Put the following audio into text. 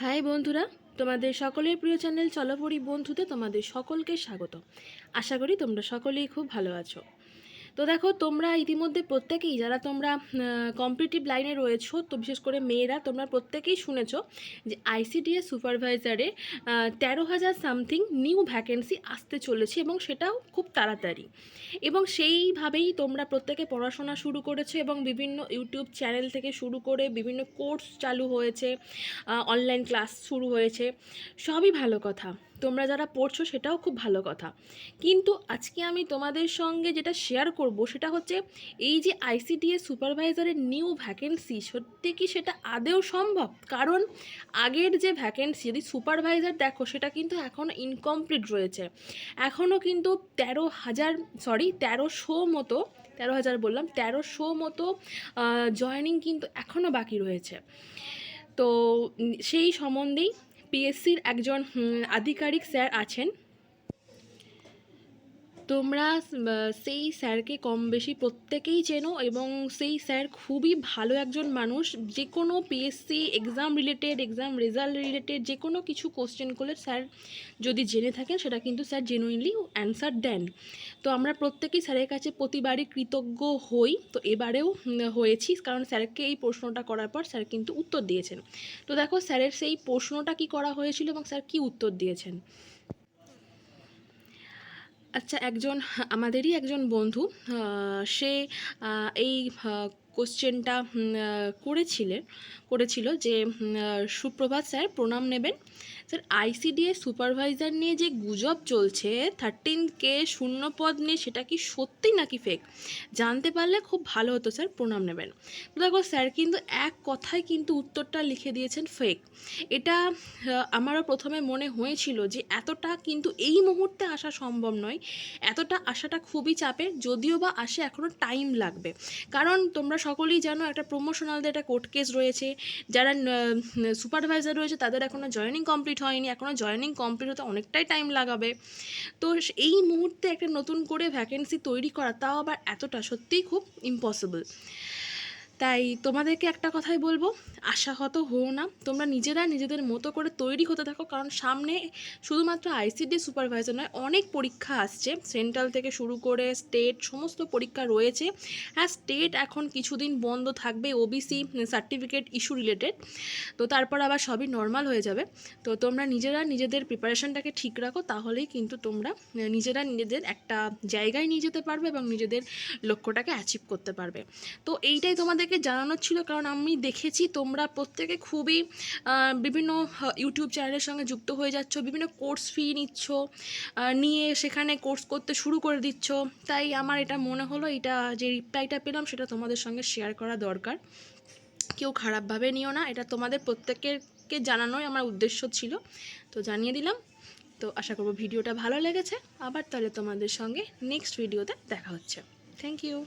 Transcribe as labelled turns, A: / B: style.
A: High বন্ধুরা, তোমাদের সকলের প্রিয় চ্যানেল চলপরি বন্ধুতে তোমাদের সকলকে স্বাগত। আশা করি তোমরা সকলেই খুব ভালো আছো। তো দেখো, তোমরা ইতিমধ্যে প্রত্যেকেই, যারা তোমরা কম্পিটিটিভ লাইনে রয়েছো, তো বিশেষ করে মেয়েরা, তোমরা প্রত্যেকেই শুনেছো যে আইসিডিএস সুপারভাইজারে তেরো হাজার সামথিং নিউ ভ্যাকেন্সি আসতে চলেছে এবং সেটাও খুব তাড়াতাড়ি। এবং সেইভাবেই তোমরা প্রত্যেকে পড়াশোনা শুরু করেছ এবং বিভিন্ন ইউটিউব চ্যানেল থেকে শুরু করে বিভিন্ন কোর্স চালু হয়েছে অনলাইন ক্লাস শুরু হয়েছে, সবই ভালো কথা। তোমরা যারা পড়ছো সেটাও খুব ভালো কথা। কিন্তু আজকে আমি তোমাদের সঙ্গে যেটা শেয়ার করব সেটা হচ্ছে এই যে আইসিডিএস সুপারভাইজারের নিউ ভ্যাকেন্সি সত্যি কি সেটা আদেও সম্ভব? কারণ আগের যে ভ্যাকেন্সি যদি সুপারভাইজার দেখো সেটা কিন্তু এখনও ইনকমপ্লিট রয়েছে। এখনও কিন্তু তেরো হাজার সরি তেরোশো মতো, তেরো হাজার বললাম, তেরোশো মতো জয়নিং কিন্তু এখনও বাকি রয়েছে। তো সেই সম্বন্ধেই পিএসসির একজন আধিকারিক স্যার আছেন। তোমরা সেই স্যারকে কম বেশি প্রত্যেকেই চেনো এবং সেই স্যার খুবই ভালো একজন মানুষ। যে কোনো PSC exam related exam result related যে কোনো কিছু কোশ্চেন করলে স্যার যদি জেনে থাকেন, সেটা কিন্তু স্যার জেনুইনলি অ্যান্সার দেন। তো আমরা প্রত্যেকেই স্যারের কাছে প্রতিবারই কৃতজ্ঞ হই। তো এবারেও হয়েছি, কারণ স্যারকে এই প্রশ্নটা করার পর স্যার কিন্তু উত্তর দিয়েছেন। তো দেখো, স্যারের সেই প্রশ্নটা কি করা হয়েছিল এবং স্যার কি উত্তর দিয়েছেন? আচ্ছা একজন, আমাদেরই একজন বন্ধু সে এই কোশ্চেনটা করেছিলেন করেছিল যে সুপ্রভাত স্যার প্রণাম নেবেন। স্যার আইসিডিএ সুপারভাইজার নিয়ে যে গুজব চলছে থার্টিন কে শূন্য পদ নিয়ে সেটা কি সত্যি নাকি ফেক জানতে পারলে খুব ভালো হতো স্যার, প্রণাম নেবেন। তো দেখো স্যার, কিন্তু এক কথায় কিন্তু উত্তরটা লিখে দিয়েছেন ফেক এটা আমারও প্রথমে মনে হয়েছিল যে এতটা কিন্তু এই মুহূর্তে আসা সম্ভব নয়। এতটা আসাটা খুবই চাপের যদিও বা আসে এখনও টাইম লাগবে। কারণ তোমরা সকলেই জানো একটা প্রমোশনালদের একটা কোর্ট কেস রয়েছে। যারা সুপারভাইজার রয়েছে, তাদের এখনও জয়েনিং কমপ্লিট হয়নি এখনও জয়েনিং কমপ্লিট হতে অনেকটাই টাইম লাগাবে। তো এই মুহূর্তে একটা নতুন করে ভ্যাকেন্সি তৈরি করা তাও আবার এতটা সত্যিই খুব ইম্পসিবল তাই তোমাদেরকে একটা কথাই বলব, আশাহত হও না। তোমরা নিজেরা নিজেদের মতো করে তৈরি হতে থাকো, কারণ সামনে শুধুমাত্র আইসিডি সুপারভাইজার নয়, অনেক পরীক্ষা আসছে। সেন্ট্রাল থেকে শুরু করে স্টেট সমস্ত পরীক্ষা রয়েছে। হ্যাঁ স্টেট এখন কিছুদিন বন্ধ থাকবে ওবিসি সার্টিফিকেট ইস্যু রিলেটেড তো তারপর আবার সবই নর্মাল হয়ে যাবে। তো তোমরা নিজেরা নিজেদের প্রিপারেশনটাকে ঠিক রাখো, তাহলেই কিন্তু তোমরা নিজেরা নিজেদের একটা জায়গায় নিয়ে যেতে পারবে এবং নিজেদের লক্ষ্যটাকে অ্যাচিভ করতে পারবে। তো এইটাই তোমাদেরকে জানানোর ছিল, কারণ আমি দেখেছি তোমরা প্রত্যেকে খুবই বিভিন্ন ইউটিউব চ্যানেলের সঙ্গে যুক্ত হয়ে যাচ্ছ, বিভিন্ন কোর্স ফি নিচ্ছ নিয়ে সেখানে কোর্স করতে শুরু করে দিচ্ছ। তাই আমার এটা মনে হলো, এটা যে রিপ্লাইটা পেলাম সেটা তোমাদের সঙ্গে শেয়ার করা দরকার। কেউ খারাপভাবে নিও না, এটা তোমাদের প্রত্যেকেরকে জানানোই আমার উদ্দেশ্য ছিল। তো জানিয়ে দিলাম। তো আশা করব ভিডিওটা ভালো লেগেছে। আবার তাহলে তোমাদের সঙ্গে নেক্সট ভিডিওতে দেখা হচ্ছে। Thank you